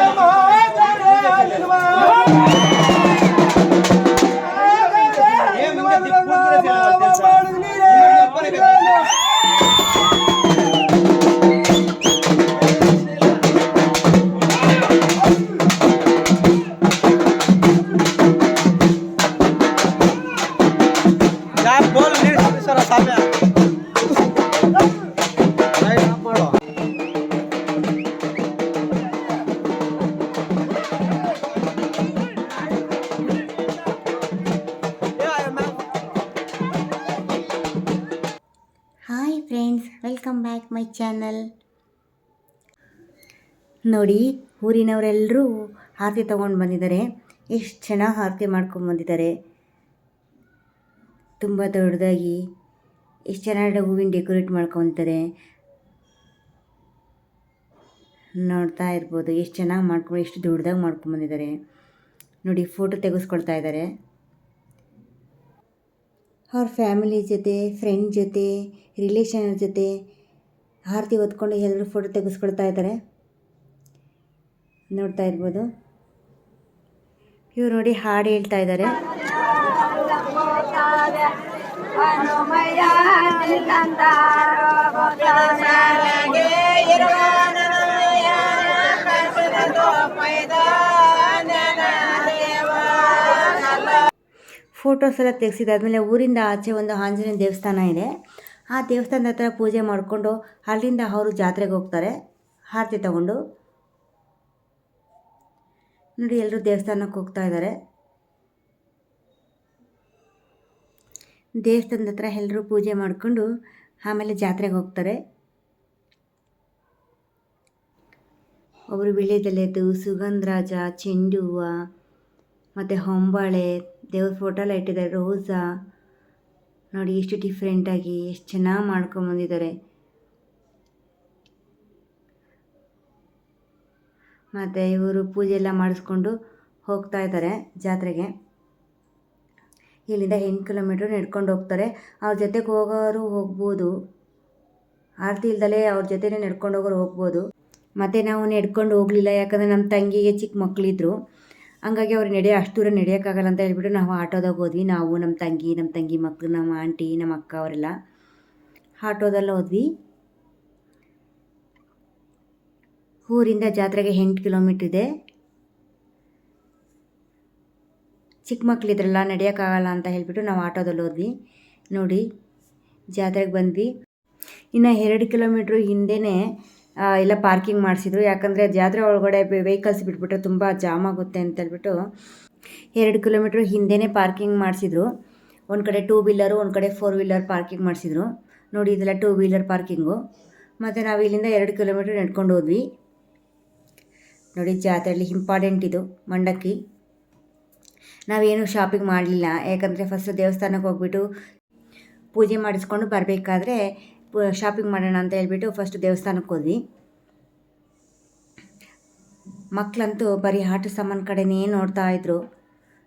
Come on. Channel ನೋಡಿ ಊರಿನವರೆಲ್ಲರೂ ಆರತಿ ತಗೊಂಡು ಬಂದಿದ್ದಾರೆ. ಎಷ್ಟು ಚೆನ್ನಾಗಿ ಆರತಿ ಮಾಡ್ಕೊಂಡು ಬಂದಿದ್ದಾರೆ. ತುಂಬ ದೊಡ್ಡದಾಗಿ ಎಷ್ಟು ಚೆನ್ನಾಗಿ ಹೂವಿನ ಡೆಕೋರೇಟ್ ಮಾಡ್ಕೊಂಡಿದ್ದಾರೆ. ನೋಡ್ತಾ ಇರ್ಬೋದು, ಎಷ್ಟು ಚೆನ್ನಾಗಿ ಮಾಡ್ಕೊಂಡು ಎಷ್ಟು ದೊಡ್ಡದಾಗಿ ಮಾಡ್ಕೊಂಡು ಬಂದಿದ್ದಾರೆ. ನೋಡಿ ಫೋಟೋ ತೆಗೆಸ್ಕೊಳ್ತಾ ಇದ್ದಾರೆ. ಅವ್ರ ಫ್ಯಾಮಿಲಿ ಜೊತೆ ಫ್ರೆಂಡ್ ಜೊತೆ ರಿಲೇಷನ್ ಜೊತೆ ಆರತಿ ಹೊತ್ಕೊಂಡು ಎಲ್ಲರೂ ಫೋಟೋ ತೆಗೆಸ್ಕೊಳ್ತಾ ಇದ್ದಾರೆ. ನೋಡ್ತಾ ಇರ್ಬೋದು. ಇವ್ರು ನೋಡಿ ಹಾಡು ಹೇಳ್ತಾ ಇದ್ದಾರೆ. ಫೋಟೋಸ್ ಎಲ್ಲ ತೆಗೆಸಿದಾದ್ಮೇಲೆ ಊರಿಂದ ಆಚೆ ಒಂದು ಆಂಜನೇಯ ದೇವಸ್ಥಾನ ಇದೆ. ಆ ದೇವಸ್ಥಾನದ ಹತ್ರ ಪೂಜೆ ಮಾಡಿಕೊಂಡು ಅಲ್ಲಿಂದ ಅವರು ಜಾತ್ರೆಗೆ ಹೋಗ್ತಾರೆ. ಆರತಿ ತಗೊಂಡು. ನೋಡಿ ಎಲ್ಲರೂ ದೇವಸ್ಥಾನಕ್ಕೆ ಹೋಗ್ತಾ ಇದ್ದಾರೆ. ದೇವಸ್ಥಾನದ ಹತ್ರ ಎಲ್ಲರೂ ಪೂಜೆ ಮಾಡಿಕೊಂಡು ಆಮೇಲೆ ಜಾತ್ರೆಗೆ ಹೋಗ್ತಾರೆ. ಒಬ್ಬರು ವಿಳ್ಯದೆಲೆದು ಸುಗಂಧರಾಜ, ಚೆಂಡು ಹೂವು, ಮತ್ತು ಹೊಂಬಾಳೆ, ದೇವ್ರ ಫೋಟೋ ಎಲ್ಲ ಇಟ್ಟಿದ್ದಾರೆ, ರೋಸಾ. ನೋಡಿ ಎಷ್ಟು ಡಿಫ್ರೆಂಟಾಗಿ ಎಷ್ಟು ಚೆನ್ನಾಗಿ ಮಾಡ್ಕೊಂಬಂದಿದ್ದಾರೆ ಮತ್ತು ಇವರು ಪೂಜೆ ಎಲ್ಲ ಮಾಡಿಸ್ಕೊಂಡು ಹೋಗ್ತಾ ಇದ್ದಾರೆ ಜಾತ್ರೆಗೆ. ಇಲ್ಲಿಂದ ಎಂಟು ಕಿಲೋಮೀಟ್ರ್ ನಡ್ಕೊಂಡು ಹೋಗ್ತಾರೆ. ಅವ್ರ ಜೊತೆಗೆ ಹೋಗೋರು ಹೋಗ್ಬೋದು. ಆರತಿ ಇಲ್ದಲೇ ಅವ್ರ ಜೊತೆನೇ ನಡ್ಕೊಂಡು ಹೋಗೋರು ಹೋಗ್ಬೋದು. ಮತ್ತು ನಾವು ನಡ್ಕೊಂಡು ಹೋಗಲಿಲ್ಲ, ಯಾಕಂದರೆ ನಮ್ಮ ತಂಗಿಗೆ ಚಿಕ್ಕ ಮಕ್ಕಳಿದ್ರು ಹಂಗಾಗಿ ಅವ್ರು ನಡೆಯೋ ಅಷ್ಟು ದೂರ ನಡೆಯೋಕ್ಕಾಗಲ್ಲ ಅಂತ ಹೇಳ್ಬಿಟ್ಟು ನಾವು ಆಟೋದಾಗ ಹೋದ್ವಿ. ನಾವು ನಮ್ಮ ತಂಗಿ ನಮ್ಮ ತಂಗಿ ಮಕ್ಕಳು ನಮ್ಮ ಆಂಟಿ ನಮ್ಮ ಅಕ್ಕ ಅವರೆಲ್ಲ ಆಟೋದಲ್ಲಿ ಹೋದ್ವಿ. ಊರಿಂದ ಜಾತ್ರೆಗೆ ಎಂಟು ಕಿಲೋಮೀಟ್ರ್ ಇದೆ. ಚಿಕ್ಕ ಮಕ್ಕಳಿದ್ರಲ್ಲ ನಡೆಯೋಕ್ಕಾಗಲ್ಲ ಅಂತ ಹೇಳಿಬಿಟ್ಟು ನಾವು ಆಟೋದಲ್ಲಿ ಹೋದ್ವಿ. ನೋಡಿ, ಜಾತ್ರೆಗೆ ಬಂದ್ವಿ. ಇನ್ನು ಎರಡು ಕಿಲೋಮೀಟ್ರ್ ಹಿಂದೆಯೇ ಎಲ್ಲ ಪಾರ್ಕಿಂಗ್ ಮಾಡಿಸಿದ್ರು. ಯಾಕಂದರೆ ಜಾತ್ರೆ ಒಳಗಡೆ ವೆಹಿಕಲ್ಸ್ ಬಿಟ್ಬಿಟ್ರೆ ತುಂಬ ಜಾಮ್ ಆಗುತ್ತೆ ಅಂತೇಳ್ಬಿಟ್ಟು ಎರಡು ಕಿಲೋಮೀಟ್ರ್ ಹಿಂದೆಯೇ ಪಾರ್ಕಿಂಗ್ ಮಾಡಿಸಿದ್ರು. ಒಂದು ಕಡೆ ಟೂ ವೀಲರು ಒಂದು ಕಡೆ ಫೋರ್ ವೀಲರ್ ಪಾರ್ಕಿಂಗ್ ಮಾಡಿಸಿದ್ರು. ನೋಡಿ, ಇದೆಲ್ಲ ಟೂ ವೀಲರ್ ಪಾರ್ಕಿಂಗು ಮತ್ತು ನಾವು ಇಲ್ಲಿಂದ ಎರಡು ಕಿಲೋಮೀಟ್ರ್ ನಡ್ಕೊಂಡು ಹೋದ್ವಿ. ನೋಡಿ, ಜಾತ್ರೆಯಲ್ಲಿ ಇಂಪಾರ್ಟೆಂಟ್ ಇದು, ಮಂಡಕ್ಕಿ. ನಾವೇನು ಶಾಪಿಂಗ್ ಮಾಡಲಿಲ್ಲ. ಯಾಕಂದರೆ ಫಸ್ಟ್ ದೇವಸ್ಥಾನಕ್ಕೆ ಹೋಗ್ಬಿಟ್ಟು ಪೂಜೆ ಮಾಡಿಸ್ಕೊಂಡು ಬರಬೇಕಾದ್ರೆ ಶಾಪಿಂಗ್ ಮಾಡೋಣ ಅಂತ ಹೇಳ್ಬಿಟ್ಟು ಫಸ್ಟ್ ದೇವಸ್ಥಾನಕ್ಕೆ ಹೋದ್ವಿ. ಮಕ್ಕಳಂತೂ ಬರೀ ಆಟ ಸಾಮಾನು ಕಡೆನೇ ನೋಡ್ತಾ ಇದ್ರು.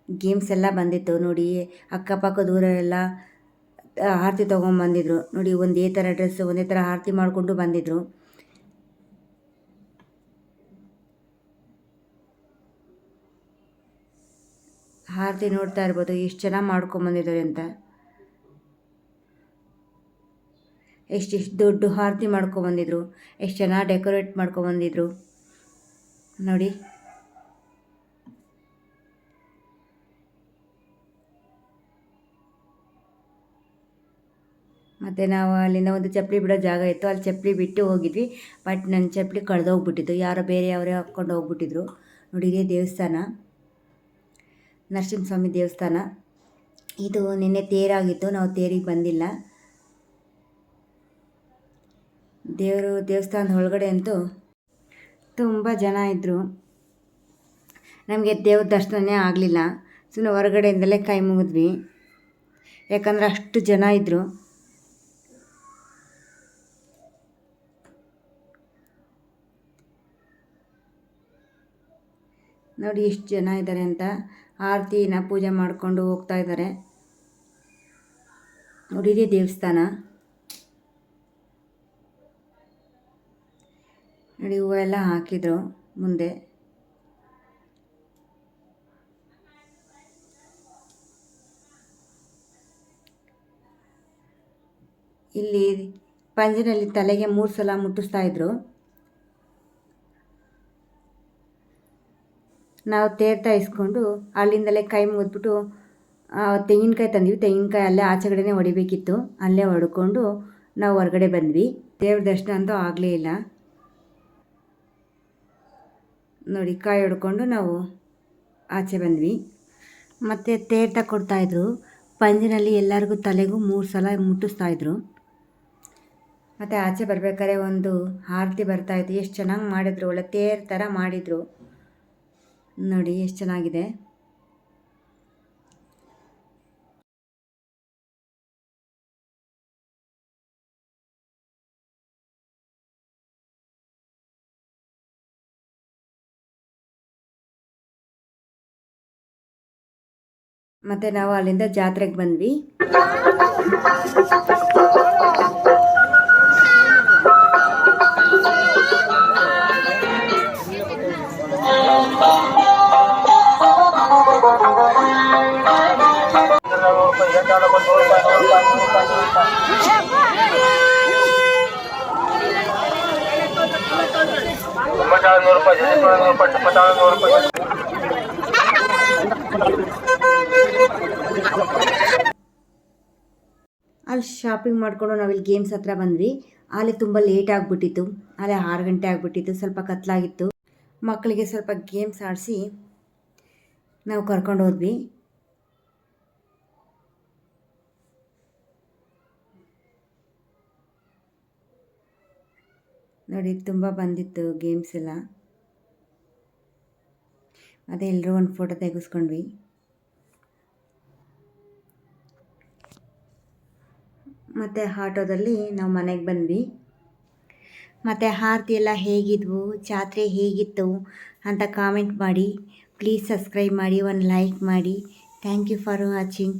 ಗೇಮ್ಸ್ ಎಲ್ಲ ಬಂದಿತ್ತು. ನೋಡಿ ಅಕ್ಕಪಕ್ಕ ದೂರ ಎಲ್ಲ ಆರತಿ ತೊಗೊಂಬಂದಿದ್ರು ನೋಡಿ, ಒಂದೇ ಥರ ಡ್ರೆಸ್ ಒಂದೇ ಥರ ಆರತಿ ಮಾಡಿಕೊಂಡು ಬಂದಿದ್ರು. ಆರತಿ ನೋಡ್ತಾ ಇರ್ಬೋದು. ಎಷ್ಟು ಚೆನ್ನಾಗಿ ಮಾಡ್ಕೊಂಬಂದಿದ್ದಾರೆ ಅಂತ. ಎಷ್ಟೆಷ್ಟು ದೊಡ್ಡ ಆರತಿ ಮಾಡ್ಕೊಬಂದಿದ್ರು, ಎಷ್ಟು ಚೆನ್ನಾಗಿ ಡೆಕೋರೇಟ್ ಮಾಡ್ಕೊಬಂದಿದ್ರು. ನೋಡಿ. ಮತ್ತು ನಾವು ಅಲ್ಲಿಂದ ಒಂದು ಚಪ್ಪಲಿ ಬಿಡೋ ಜಾಗ ಇತ್ತು, ಅಲ್ಲಿ ಚಪ್ಪಲಿ ಬಿಟ್ಟು ಹೋಗಿದ್ವಿ. ಬಟ್ ನನ್ನ ಚಪ್ಪಲಿ ಕಳೆದೋಗ್ಬಿಟ್ಟಿದ್ದು ಯಾರೋ ಬೇರೆಯವರೇ ಹಾಕ್ಕೊಂಡು ಹೋಗ್ಬಿಟ್ಟಿದ್ರು. ನೋಡಿ ಇದೇ ದೇವಸ್ಥಾನ. ನರಸಿಂಹಸ್ವಾಮಿ ದೇವಸ್ಥಾನ. ಇದು ನಿನ್ನೆ ತೇರಾಗಿತ್ತು, ನಾವು ತೇರಿಗೆ ಬಂದಿಲ್ಲ. ದೇವರು ದೇವಸ್ಥಾನದ ಒಳಗಡೆ ಅಂತೂ ತುಂಬ ಜನ ಇದ್ದರು ನಮಗೆ ದೇವ್ರ ದರ್ಶನವೇ ಆಗಲಿಲ್ಲ. ಸುಮ್ಮನೆ ಹೊರಗಡೆಯಿಂದಲೇ ಕೈ ಮುಗಿದ್ವಿ. ಯಾಕಂದ್ರೆ ಅಷ್ಟು ಜನ ಇದ್ದರು ನೋಡಿ ಎಷ್ಟು ಜನ ಇದ್ದಾರೆ ಅಂತ. ಆರತಿನ ಪೂಜೆ ಮಾಡಿಕೊಂಡು ಹೋಗ್ತಾ ಇದ್ದಾರೆ. ನೋಡಿದೆ ದೇವಸ್ಥಾನ. ನೋಡಿ ಎಲ್ಲ ಹಾಕಿದ್ರು ಮುಂದೆ. ಇಲ್ಲಿ ಪಂಜಿನಲ್ಲಿ ತಲೆಗೆ ಮೂರು ಸಲ ಮುಟ್ಟಿಸ್ತಾ ಇದ್ರು. ನಾವು ತೇರ್ತಾ ಇಸ್ಕೊಂಡು ಅಲ್ಲಿಂದಲೇ ಕೈ ಮುಗಿದ್ಬಿಟ್ಟು ತೆಂಗಿನಕಾಯಿ ತಂದ್ವಿ. ತೆಂಗಿನಕಾಯಿ ಅಲ್ಲೇ ಆಚೆಗಡೆನೇ ಹೊಡಿಬೇಕಿತ್ತು. ಅಲ್ಲೇ ಹೊಡ್ಕೊಂಡು ನಾವು ಹೊರಗಡೆ ಬಂದ್ವಿ. ದೇವ್ರ ದರ್ಶನ ಅಂತೂ ಆಗಲೇ ಇಲ್ಲ. ನೋಡಿ, ಕಾಯಿ ಹೊಡ್ಕೊಂಡು ನಾವು ಆಚೆ ಬಂದ್ವಿ. ಮತ್ತು ತೇರ್ತ ಕೊಡ್ತಾಯಿದ್ರು ಪಂಜಿನಲ್ಲಿ ಎಲ್ಲರಿಗೂ ತಲೆಗೂ ಮೂರು ಸಲ ಮುಟ್ಟಿಸ್ತಾಯಿದ್ರು ಮತ್ತು ಆಚೆ ಬರ್ಬೇಕಾದ್ರೆ ಒಂದು ಆರತಿ ಬರ್ತಾಯಿತ್ತು ಎಷ್ಟು ಚೆನ್ನಾಗಿ ಮಾಡಿದ್ರು, ಒಳ್ಳೆ ತೇರ್ ಥರ ಮಾಡಿದರು. ನೋಡಿ, ಎಷ್ಟು ಚೆನ್ನಾಗಿದೆ. ಮತ್ತು ನಾವು ಅಲ್ಲಿಂದ ಜಾತ್ರೆಗೆ ಬಂದ್ವಿ. ನೂರು ರೂಪಾಯಿ ರೂಪಾಯಿ ಇಪ್ಪತ್ತಾರು ನೂರು ರೂಪಾಯಿ ಅಲ್ಲಿ ಶಾಪಿಂಗ್ ಮಾಡಿಕೊಂಡು ನಾವಿಲ್ಲಿ ಗೇಮ್ಸ್ ಹತ್ರ ಬಂದ್ವಿ. ಅಲ್ಲಿ ತುಂಬ ಲೇಟ್ ಆಗಿಬಿಟ್ಟಿತ್ತು. ಅಲ್ಲಿ ಆರು ಗಂಟೆ ಆಗಿಬಿಟ್ಟಿತ್ತು. ಸ್ವಲ್ಪ ಕತ್ಲಾಗಿತ್ತು. ಮಕ್ಕಳಿಗೆ ಸ್ವಲ್ಪ ಗೇಮ್ಸ್ ಆಡಿಸಿ ನಾವು ಕರ್ಕೊಂಡು ಹೋದ್ವಿ. ನೋಡಿ, ತುಂಬ ಬಂದಿತ್ತು ಗೇಮ್ಸ್ ಎಲ್ಲ. ಅದೇ ಎಲ್ಲರೂ ಒಂದು ಫೋಟೋ ತೆಗೆಸ್ಕೊಂಡ್ವಿ. ಮತ್ತು ಆಟೋದಲ್ಲಿ ನಾವು ಮನೆಗೆ ಬಂದ್ವಿ. ಮತ್ತು ಆರತಿ ಎಲ್ಲ ಹೇಗಿದ್ವು, ಜಾತ್ರೆ ಹೇಗಿತ್ತು ಅಂತ ಕಾಮೆಂಟ್ ಮಾಡಿ ಪ್ಲೀಸ್ ಸಬ್ಸ್ಕ್ರೈಬ್ ಮಾಡಿ, ಒಂದು ಲೈಕ್ ಮಾಡಿ. Thank you for watching